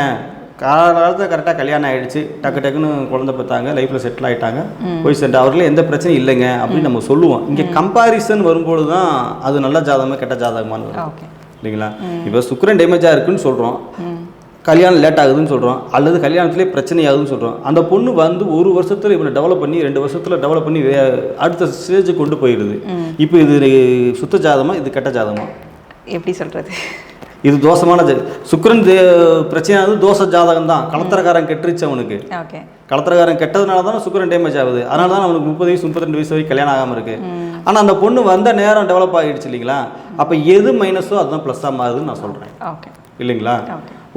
காலகாலத்தில் கரெக்டாக கல்யாணம் ஆயிடுச்சு டக்கு டக்குன்னு குழந்தை பார்த்தாங்க லைஃப்பில் செட்டில் ஆயிட்டாங்க. போய் சென்று அவர்களே எந்த பிரச்சனையும் இல்லைங்க அப்படின்னு நம்ம சொல்லுவோம். இங்கே கம்பாரிசன் வரும்பொழுது தான் அது நல்ல ஜாதகமா கெட்ட ஜாதகமானு வரும் இல்லைங்களா? இப்போ சுக்கிரன் டேமேஜாக இருக்குன்னு சொல்கிறோம் கல்யாணம் லேட் ஆகுதுன்னு சொல்கிறோம் அல்லது கல்யாணத்திலே பிரச்சனை ஆகுதுன்னு சொல்கிறோம் அந்த பொண்ணு வந்து ஒரு வருஷத்தில் இவனை டெவலப் பண்ணி ரெண்டு வருஷத்தில் டெவலப் பண்ணி வே- அடுத்த ஸ்டேஜுக்கு கொண்டு போயிடுது. இப்போ இது சுத்த ஜாதகமா இது கெட்ட ஜாதகமா? எப்படி சொல்கிறது இது தோஷமான ஜா சுக்கிரன் பிரச்சனையானது தோஷ ஜாதகம் தான் கலத்தரக்காரன் கெட்டுருச்சு அவனுக்கு. கலத்தரக்காரன் கெட்டதுனால தான் சுக்கிரன் டேமேஜ் ஆகுது. அதனால தான் அவனுக்கு முப்பது வயசு முப்பத்திரெண்டு வயசு வரைக்கும் கல்யாணம் ஆகாமல் இருக்கு. ஆனால் அந்த பொண்ணு வந்த நேரம் டெவலப் ஆகிடுச்சு இல்லைங்களா? அப்போ எது மைனஸோ அதுதான் ப்ளஸ்ஸாக மாறுதுன்னு நான் சொல்கிறேன் இல்லைங்களா?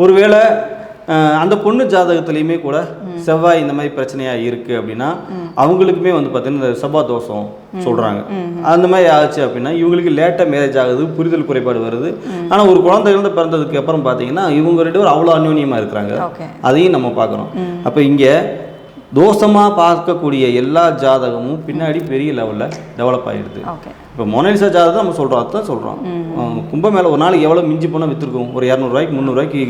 ஒருவேளை அந்த பொண்ணு ஜாதகத்துலேயுமே கூட செவ்வாய் இந்த மாதிரி பிரச்சனையாக இருக்குது அப்படின்னா அவங்களுக்குமே வந்து பார்த்தீங்கன்னா இந்த செவ்வாய் தோஷம் சொல்கிறாங்க அந்த மாதிரி ஆச்சு அப்படின்னா இவங்களுக்கு லேட்டாக மேரேஜ் ஆகுது புரிதல் குறைபாடு வருது. ஆனால் ஒரு குழந்தை இருந்து பிறந்ததுக்கு அப்புறம் பார்த்தீங்கன்னா இவங்க ரெண்டு பேரும் அவ்வளோ அந்யோன்யமாக இருக்கிறாங்க. அதையும் நம்ம பார்க்குறோம் அப்போ இங்கே தோஷமாக பார்க்கக்கூடிய எல்லா ஜாதகமும் பின்னாடி பெரிய லெவலில் டெவலப் ஆகிடுது இப்போ மொனாலிசா ஜாதகம் நம்ம சொல்கிறோம் அதுதான் சொல்கிறோம் கும்ப மேலே ஒரு நாளைக்கு எவ்வளோ மிஞ்சி போனால் விற்றுருக்கும் ஒரு இரநூறுவாய்க்கு முந்நூறுவாய்க்கு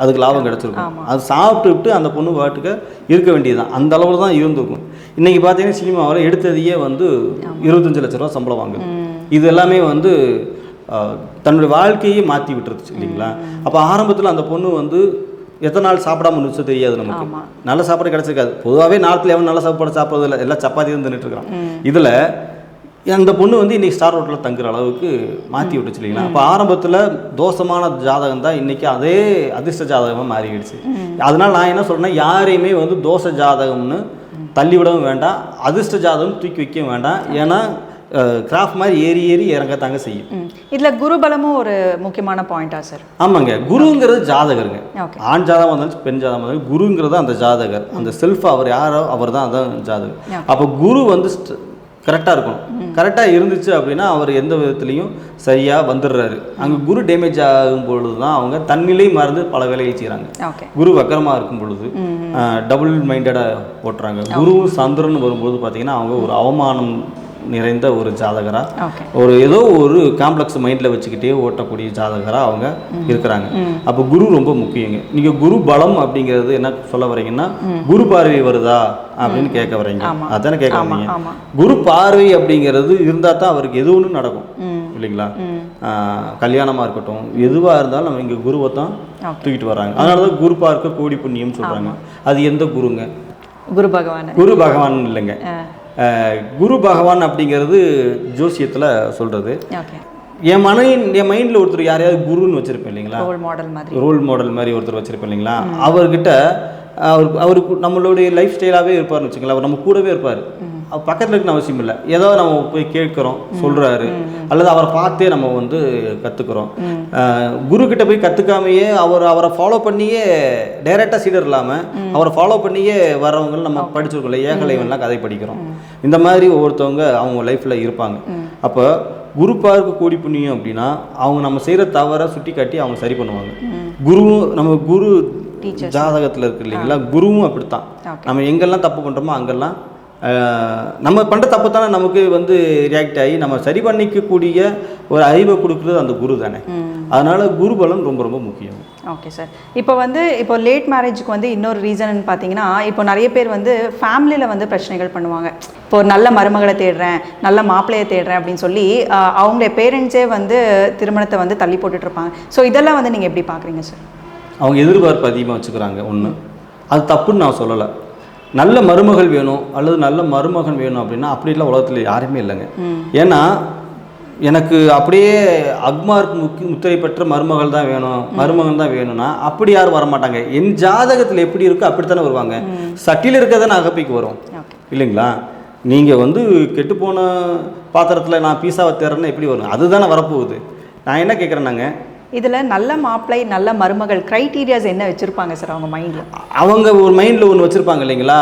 அதுக்கு லாபம் கிடச்சிருக்கும். அது சாப்பிட்டுவிட்டு அந்த பொண்ணு பாட்டுக்கு இருக்க வேண்டியதுதான். அந்த அளவில் தான் இருந்திருக்கும். இன்றைக்கி பார்த்தீங்கன்னா சினிமாவில் எடுத்ததையே வந்து இருபத்தஞ்சு லட்ச ரூபா சம்பளம் வாங்குது. இது எல்லாமே வந்து தன்னுடைய வாழ்க்கையே மாற்றி விட்டுருச்சு இல்லைங்களா? அப்போ ஆரம்பத்தில் அந்த பொண்ணு வந்து எத்தனை நாள் சாப்பிடாம இருந்துச்சோ தெரியாது நமக்கு. நல்ல சாப்பாடு கிடச்சிருக்காது. பொதுவாகவே நாட்டில் எவன் நல்ல சாப்பாடு சாப்பிட்றது இல்லை எல்லாம் சப்பாத்தி தான் தின்னுட்டு இருக்கிறான். இதில் அந்த பொண்ணு வந்து இன்னைக்கு ஸ்டார் ஹோட்டலில் தங்குற அளவுக்கு மாற்றி விட்டுச்சு இல்லைங்களா? அப்போ ஆரம்பத்தில் தோஷமான ஜாதகம் தான் இன்னைக்கு அதே அதிர்ஷ்ட ஜாதகமாக மாறிடுச்சு. அதனால நான் என்ன சொல்றேன்னா யாரையுமே வந்து தோஷ ஜாதகம்னு தள்ளிவிடவும் வேண்டாம் அதிர்ஷ்ட ஜாதகம் தூக்கி வைக்கவும் வேண்டாம். ஏன்னா கிராஃப்ட் மாதிரி ஏறி ஏறி இறங்கத்தாங்க செய்யும். இதில் குருபலமும் ஒரு முக்கியமான பாயிண்டா சார் ஆமாங்க. குருங்கிறது ஜாதகருங்க. ஆண் ஜாதகம் வந்தாலும் பெண் ஜாதகம் வந்தாலும் குருங்கிறது அந்த ஜாதகர். அந்த செல்ஃப் அவர் யாரோ அவர் தான் அதான் ஜாதகர். அப்போ குரு வந்து கரெக்டாக இருக்கணும். கரெக்டாக இருந்துச்சு அப்படின்னா அவர் எந்த விதத்துலையும் சரியாக வந்துடுறாரு. அங்கே குரு டேமேஜ் ஆகும் பொழுது தான் அவங்க தன்னிலை மறந்து பல வேலையை செய்கிறாங்க குரு வக்கரமாக இருக்கும் பொழுது டபுள் மைண்டடாக ஓட்டுறாங்க. குருவும் சந்திரன் வரும்போது பார்த்தீங்கன்னா அவங்க ஒரு அவமானம் நிறைந்த ஒரு ஜாதகராக ஒரு ஏதோ ஒரு காம்ப்ளெக்ஸ் மைண்டில் வச்சுக்கிட்டே ஓட்டக்கூடிய ஜாதகராக அவங்க இருக்கிறாங்க. அப்போ குரு ரொம்ப முக்கியங்க. நீங்கள் குரு பலம் அப்படிங்கிறது என்ன சொல்ல வரீங்கன்னா குரு பார்வை வருதா அப்படின்னு கேட்க வரீங்க. அதானே கேட்க வரீங்க குரு பார்வை அப்படிங்கிறது இருந்தால் தான் அவருக்கு எது ஒன்று நடக்கும். இல்லைங்களா? ம். ஆஹ் கல்யாணமா இருக்கட்டும் எதுவாக இருந்தாலும் நம்ம இங்கே குருவை தான் தூக்கிட்டு வராங்க அதனால தான் குரு பார்க்க கோடி புண்ணியம் சொல்கிறாங்க அது எந்த குருங்க? குரு பகவான். குரு பகவான் இல்லைங்க. குரு பகவான் அப்படிங்கிறது ஜோசியத்தில் சொல்கிறது என் மன என் மைண்டில் ஒருத்தர் யாரையாவது குருன்னு வச்சுருப்பேன் இல்லைங்களா? ரோல் மாடல் மாதிரி. ரோல் மாடல் மாதிரி ஒருத்தர் வச்சுருப்பேன் இல்லைங்களா? அவர்கிட்ட அவர் அவருக்கு நம்மளுடைய லைஃப் ஸ்டைலாகவே இருப்பார்னு வச்சுங்களேன் அவர் நம்ம கூடவே இருப்பார். பக்கத்தில் இருக்கணும் அவசியம் இல்லை. ஏதோ நம்ம போய் கேட்குறோம் சொல்கிறாரு அல்லது அவரை பார்த்தே நம்ம வந்து கற்றுக்குறோம் குரு கிட்ட போய் கற்றுக்காமையே அவர் அவரை ஃபாலோ பண்ணியே டைரெக்டாக சீடர் இல்லாமல் அவரை ஃபாலோ பண்ணியே வரவங்க நம்ம படிச்சிருக்கோம்ல ஏகலைவன்லாம் கதை படிக்கிறோம். இந்த மாதிரி ஒவ்வொருத்தவங்க அவங்க லைஃப்பில் இருப்பாங்க. அப்போ குரு பார்க்க கூடி புண்ணியம் அப்படின்னா அவங்க நம்ம செய்கிற தவறை சுட்டி காட்டி அவங்க சரி பண்ணுவாங்க. குருவும் நம்ம குரு. ஜாதகத்தில் இருக்கு இல்லைங்களா? குருவும் அப்படித்தான். நம்ம எங்கெல்லாம் தப்பு பண்ணுறோமோ அங்கெல்லாம் நம்ம பண்ணுற தப்பு தானே நமக்கு வந்து ரியாக்ட் ஆகி நம்ம சரி பண்ணிக்கக்கூடிய ஒரு அறிவை கொடுக்குறது அந்த குரு தானே. அதனால குரு பலம் ரொம்ப ரொம்ப முக்கியம். ஓகே சார் இப்போ வந்து இப்போ லேட் மேரேஜுக்கு வந்து இன்னொரு ரீசன் பார்த்தீங்கன்னா இப்போ நிறைய பேர் வந்து ஃபேமிலியில் வந்து பிரச்சனைகள் பண்ணுவாங்க. இப்போ ஒரு நல்ல மருமகளை தேடுறேன் நல்ல மாப்பிள்ளையை தேடுறேன் அப்படின்னு சொல்லி அவங்களுடைய பேரண்ட்ஸே வந்து திருமணத்தை வந்து தள்ளி போட்டுட்டு இருப்பாங்க. ஸோ இதெல்லாம் வந்து நீங்கள் எப்படி பார்க்குறீங்க சார் அவங்க எதிர்பார்ப்பு அதிகமாக வச்சுக்கிறாங்க ஒன்று அது தப்புன்னு நான் சொல்லலை. நல்ல மருமகள் வேணும் அல்லது நல்ல மருமகன் வேணும் அப்படின்னா அப்படிலாம் உலகத்தில் யாருமே இல்லைங்க. ஏன்னா எனக்கு அப்படியே அக்மார்க் முக்கி முத்திரை பெற்ற மருமகள் தான் வேணும் மருமகன் தான் வேணும்னா அப்படி யாரும் வரமாட்டாங்க. என் ஜாதகத்தில் எப்படி இருக்கோ அப்படித்தானே வருவாங்க. சட்டியில் இருக்கிறத நான் அகப்பிக்கு வரும். இல்லைங்களா? நீங்கள் வந்து கெட்டுப்போன பாத்திரத்தில் நான் பீஸாவை தேடுறேன்னா எப்படி வரும்? அதுதானே வரப்போகுது. நான் என்ன கேட்குறேன்னாங்க இதில் நல்ல மாப்பிள்ளை நல்ல மருமகள் க்ரைட்டீரியாஸ் என்ன வச்சுருப்பாங்க சார் அவங்க மைண்டில் அவங்க ஒரு மைண்டில் ஒன்று வச்சுருப்பாங்க இல்லைங்களா?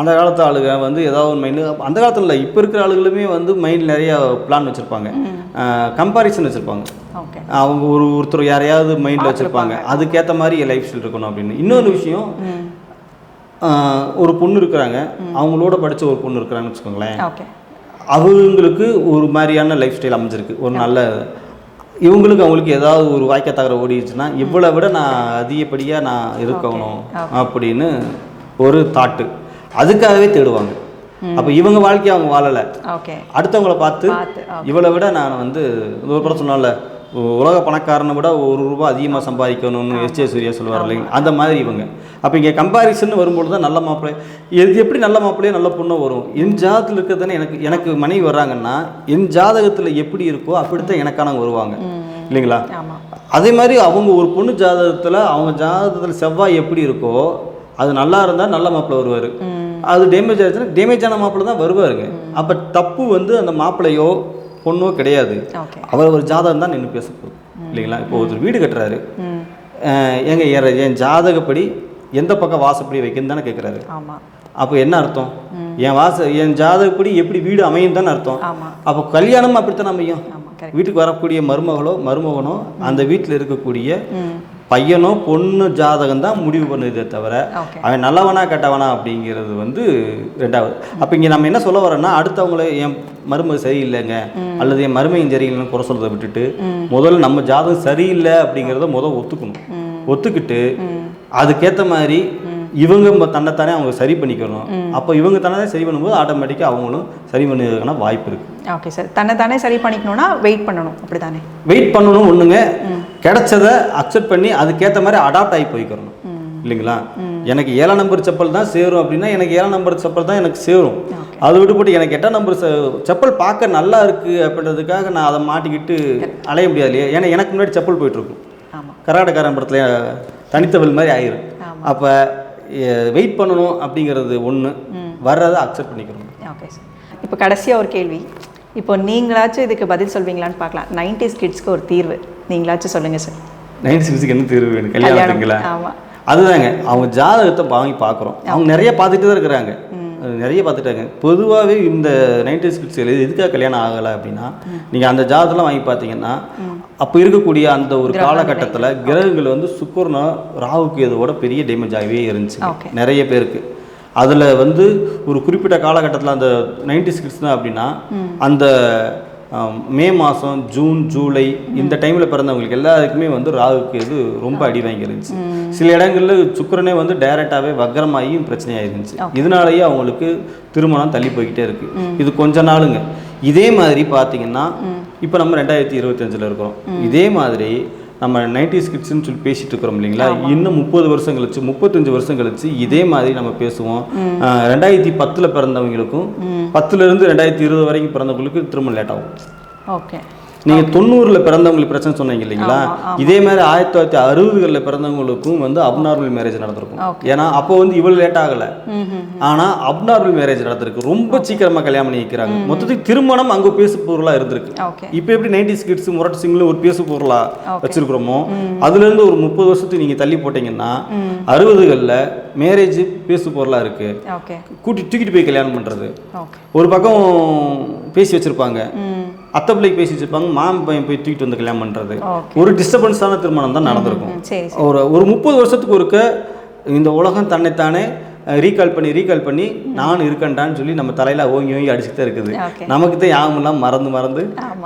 அந்த காலத்து ஆளுங்க வந்து ஏதாவது ஒரு மைண்டு அந்த காலத்தில் இல்லை இப்போ இருக்கிற ஆளுகளுமே வந்து மைண்டில் நிறைய பிளான் வச்சுருப்பாங்க. கம்பாரிசன் வச்சுருப்பாங்க. ஓகே அவங்க ஒரு ஒருத்தர் யாரையாவது மைண்டில் வச்சுருப்பாங்க. அதுக்கேற்ற மாதிரி லைஃப் ஸ்டைல் இருக்கணும் அப்படின்னு. இன்னொரு விஷயம் ஒரு பொண்ணு இருக்கிறாங்க. அவங்களோட படித்த ஒரு பொண்ணு இருக்கிறாங்கன்னு வச்சுக்கோங்களேன். ஓகே அவங்களுக்கு ஒரு மாதிரியான லைஃப் ஸ்டைல் அமைஞ்சிருக்கு. ஒரு நல்ல இவங்களுக்கு அவங்களுக்கு ஏதாவது ஒரு வாய்க்க தகர ஓடிடுச்சுன்னா இவ்வளோ விட நான் அதிகப்படியாக நான் இருக்கணும் அப்படின்னு ஒரு தாட்டு. அதுக்காகவே தேடுவாங்க. அப்போ இவங்க வாழ்க்கையை அவங்க வாழலை. அடுத்தவங்கள பார்த்து இவளை விட நான் வந்து ஒரு படம் சொன்னால உலக பணக்காரனை விட ஒரு ரூபா அதிகமாக சம்பாதிக்கணும்னு எஸ். ஜே சூர்யா சொல்லுவார் இல்லைங்க அந்த மாதிரி இவங்க. அப்போ இங்கே கம்பாரிசன் வரும்பொழுது தான் நல்ல மாப்பிள்ளை. எது எப்படி நல்ல மாப்பிள்ளையோ நல்ல பொண்ணோ வரும். என் ஜாதகத்தில் இருக்கிறதானே எனக்கு எனக்கு மனைவி வர்றாங்கன்னா என் ஜாதகத்தில் எப்படி இருக்கோ அப்படித்தான் எனக்கானவங்க வருவாங்க. இல்லைங்களா? அதே மாதிரி அவங்க ஒரு பொண்ணு ஜாதகத்தில் அவங்க ஜாதகத்தில் செவ்வாய் எப்படி இருக்கோ அது நல்லா இருந்தால் நல்ல மாப்பிள்ளை வருவார். அது டேமேஜ் ஆச்சுன்னா டேமேஜ் ஆன மாப்பிள்ளை தான் வருவாருங்க. அப்போ தப்பு வந்து அந்த மாப்பிள்ளையோ பொண்ணோ கிடையாது. அவர் ஒரு ஜாதகம் தான் நின்று பேச போகுது. இல்லைங்களா? இப்போ ஒருத்தர் வீடு கட்டுறாரு. ஏங்க என் ஜாதகப்படி எந்த பக்கம் வாசப்படி வைக்கணும் தானே கேட்குறாரு அப்போ என்ன அர்த்தம்? என் வாச என் ஜாதகப்படி எப்படி வீடு அமையும் தானே அர்த்தம்? அப்போ கல்யாணம் அப்படித்தான் அமையும். வீட்டுக்கு வரக்கூடிய மருமகளோ மருமகனோ அந்த வீட்டில் இருக்கக்கூடிய பையனோ பொண்ணு ஜாதகம் தான் முடிவு பண்ணுதே தவிர அவன் நல்லவனா கெட்டவனா அப்படிங்கிறது வந்து ரெண்டாவது. அப்போ இங்கே நம்ம என்ன சொல்ல வரோன்னா அடுத்தவங்கள என் மருமக சரியில்லைங்க அல்லது என் மருமையும் சரியில்லைன்னு குறை சொல்றதை விட்டுட்டு முதல்ல நம்ம ஜாதகம் சரியில்லை அப்படிங்கிறத முதல் ஒத்துக்கணும். ஒத்துக்கிட்டு அதுக்கேற்ற மாதிரி இவங்க தன்னைத்தானே அவங்க சரி பண்ணிக்கணும். அப்போ இவங்க தானே சரி பண்ணும்போது ஆட்டோமேட்டிக்காக அவங்களும் சரி பண்ணுறதுக்கான வாய்ப்பு இருக்குது ஓகே சார் தன்னை தானே சரி பண்ணிக்கணும்னா வெயிட் பண்ணணும். அப்படி தானே வெயிட் பண்ணணும் ஒண்ணுங்க. கிடைச்சத அக்செப்ட் பண்ணி அதுக்கேற்ற மாதிரி அடாப்ட் ஆகி போய்க்கிறணும் இல்லைங்களா? எனக்கு ஏழாம் நம்பர் செப்பல் தான் சேரும் அப்படின்னா எனக்கு ஏழாம் நம்பர் செப்பல் தான் எனக்கு சேரும். அது விட்டுப்பட்டு எனக்கு எட்டாம் நம்பர் செப்பல் பார்க்க நல்லா இருக்கு அப்படின்றதுக்காக நான் அதை மாட்டிக்கிட்டு அலைய முடியாது இல்லையா ஏன்னா எனக்கு முன்னாடி செப்பல் போயிட்டு இருக்கும் ஆமாம் கர்நாடகாரன் படத்துல தனித்தவள் மாதிரி ஆயிரும். அப்போ வெயிட் பண்ணணும் அப்படிங்கிறது ஒன்று வர்றதை அக்செப்ட் பண்ணிக்கணும். ஓகே சார் இப்போ கடைசியாக ஒரு கேள்வி. இப்போ நீங்களாச்சும் இதுக்கு பதில் சொல்வீங்களான்னு பார்க்கலாம். நைன்டிஸ் கிட்ஸ்க்கு ஒரு தீர்வு. நீங்களாச்சும் சொல்லுங்கள் சார் நைன்டி சிக்ஸுக்கு என்ன தீர்வு வேணும்? கல்யாணத்துக்குங்களா? ஆமாம் அதுதாங்க. அவங்க ஜாதகத்தை வாங்கி பார்க்குறோம். அவங்க நிறைய பார்த்துட்டு தான் இருக்கிறாங்க. நிறைய பார்த்துட்டாங்க. பொதுவாகவே இந்த நைன்டி கிட்ஸ் எதுக்காக கல்யாணம் ஆகலை அப்படின்னா நீங்கள் அந்த ஜாதகத்தெல்லாம் வாங்கி பார்த்தீங்கன்னா அப்போ இருக்கக்கூடிய அந்த ஒரு காலகட்டத்தில் கிரகங்கள் வந்து சுக்கரனா ராகுக்கு இதோட பெரிய டேமேஜ் ஆகவே இருந்துச்சு. நிறைய பேருக்கு. அதில் வந்து ஒரு குறிப்பிட்ட காலகட்டத்தில் அந்த நைன்டி கிட்ஸ் தான் அப்படின்னா அந்த மே மாதம் ஜூன் ஜூலை இந்த டைமில் பிறந்தவங்களுக்கு எல்லாருக்குமே வந்து ராகுக்கு இது ரொம்ப அடி வாங்கிருந்துச்சு சில இடங்களில் சுக்கிரனே வந்து டைரெக்டாகவே வக்கரமாகியும் பிரச்சனையாயிருந்துச்சு இதனாலேயே அவங்களுக்கு திருமணம் தள்ளி போய்கிட்டே இருக்கு. இது கொஞ்ச நாளுங்க. இதே மாதிரி பார்த்தீங்கன்னா இப்போ நம்ம ரெண்டாயிரத்தி இருபத்தஞ்சில் இருக்கிறோம். இதே மாதிரி நம்ம நைன்டிஸ் கிட்ஸ்னு சொல்லி பேசிட்டு இருக்கிறோம் இல்லைங்களா? இன்னும் முப்பது வருஷம் கழிச்சு முப்பத்தஞ்சு வருஷம் கழிச்சு இதே மாதிரி நம்ம பேசுவோம். ரெண்டாயிரத்தி பத்தில் பிறந்தவங்களுக்கும் பத்துல இருந்து ரெண்டாயிரத்தி இருபது வரைக்கும் பிறந்தவங்களுக்கு திரும்ப லேட் ஆகும். ஓகே. நீங்கள் தொண்ணூறில் பிறந்தவங்களுக்கு பிரச்சனை சொன்னீங்க இல்லைங்களா? இதே மாதிரி ஆயிரத்தி தொள்ளாயிரத்தி அறுபதுகளில் பிறந்தவங்களுக்கும் வந்து அப்நார்மல் மேரேஜ் நடந்திருக்கும். ஏன்னா அப்போ வந்து இவ்வளோ லேட் ஆகலை. ஆனால் அப்நார்மல் மேரேஜ் நடந்திருக்கு. ரொம்ப சீக்கிரமாக கல்யாணம் பண்ணி வைக்கிறாங்க. மொத்தத்துக்கு திருமணம் அங்கே பேசு பொருளாக இருந்திருக்கு. இப்போ எப்படி நைன்டி கிட்ஸ் முரட்டு சிங்கிள் ஒரு பேசு பொருளா வச்சிருக்கிறோமோ அதுல இருந்து ஒரு முப்பது வருஷத்துக்கு நீங்க தள்ளி போட்டீங்கன்னா அறுபதுகளில் மேரேஜ் பேசு பொருளா இருக்கு. ஓகே கூட்டி தூக்கிட்டு போய் கல்யாணம் பண்றது. ஓகே ஒரு பக்கம் பேசி வச்சிருப்பாங்க. அத்தை பிள்ளைக்கு பேசி வச்சிருப்பாங்க மாமன் பையன் போய் தூக்கிட்டு வந்து கல்யாணம் Okay. ஒரு டிஸ்டர்பன்ஸான திருமணம் தான் நடந்திருக்கும். ஒரு ஒரு முப்பது வருஷத்துக்கு ஒருக்க இந்த உலகம் தன்னைத்தானே ரீகால் பண்ணி ரீகால் பண்ணி நான் இருக்கேன்டான்னு சொல்லி நம்ம தலையில ஓங்கி ஓங்கி அடிச்சுட்டு தான் இருக்குது. நமக்கு தான் யாமெல்லாம் மறந்து மறந்து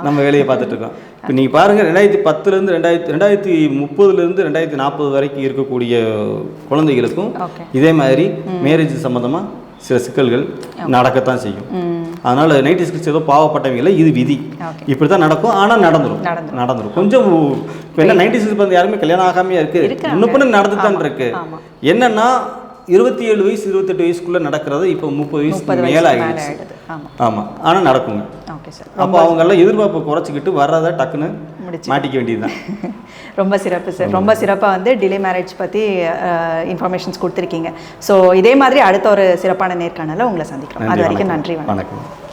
நம்ம வேலையை பார்த்துட்டு இருக்கோம். இப்போ நீங்கள் பாருங்கள் ரெண்டாயிரத்தி பத்துலேருந்து ரெண்டாயிரத்தி ரெண்டாயிரத்தி முப்பதுலேருந்து ரெண்டாயிரத்தி நாற்பது வரைக்கும் இருக்கக்கூடிய குழந்தைகளுக்கும் இதே மாதிரி மேரேஜ் சம்மந்தமாக சில சிக்கல்கள் நடக்கத்தான் செய்யும். அதனால் நைன்டி ஸ்கிட்ஸ் ஏதோ பாவப்பட்டவங்க இல்லை இது விதி. இப்படி தான் நடக்கும் ஆனால் நடந்துரும். நடந்துரும். கொஞ்சம் இப்போ என்ன நைன்டி சிக்ஸ் வந்து யாருமே கல்யாணம் ஆகாமையா இருக்கு? இருக்காங்க. இன்னும் பண்ண நடந்துட்டு தான் இருக்கு. என்னன்னா இருபத்தி ஏழு வயசு இருபத்தெட்டு வயசுக்குள்ள நடக்கிறது இப்போ முப்பது வயசுக்கு மேலே ஆகிடுச்சு ஆமாம் ஆனால் நடக்குங்க. அப்போ அவங்க எல்லாம் எதிர்பார்ப்பை குறைச்சிக்கிட்டு வர்றதை டக்குன்னு. மாட்டிக்க வேண்டியதுதான். ரொம்ப சிறப்பு சார் ரொம்ப சிறப்பாக வந்து டிலே மேரேஜ் பற்றி இன்ஃபர்மேஷன்ஸ் கொடுத்துருக்கீங்க. ஸோ இதே மாதிரி அடுத்த ஒரு சிறப்பான நேர்காணல உங்களை சந்திக்கிறோம். அது வரைக்கும் நன்றி வணக்கம். வணக்கம்.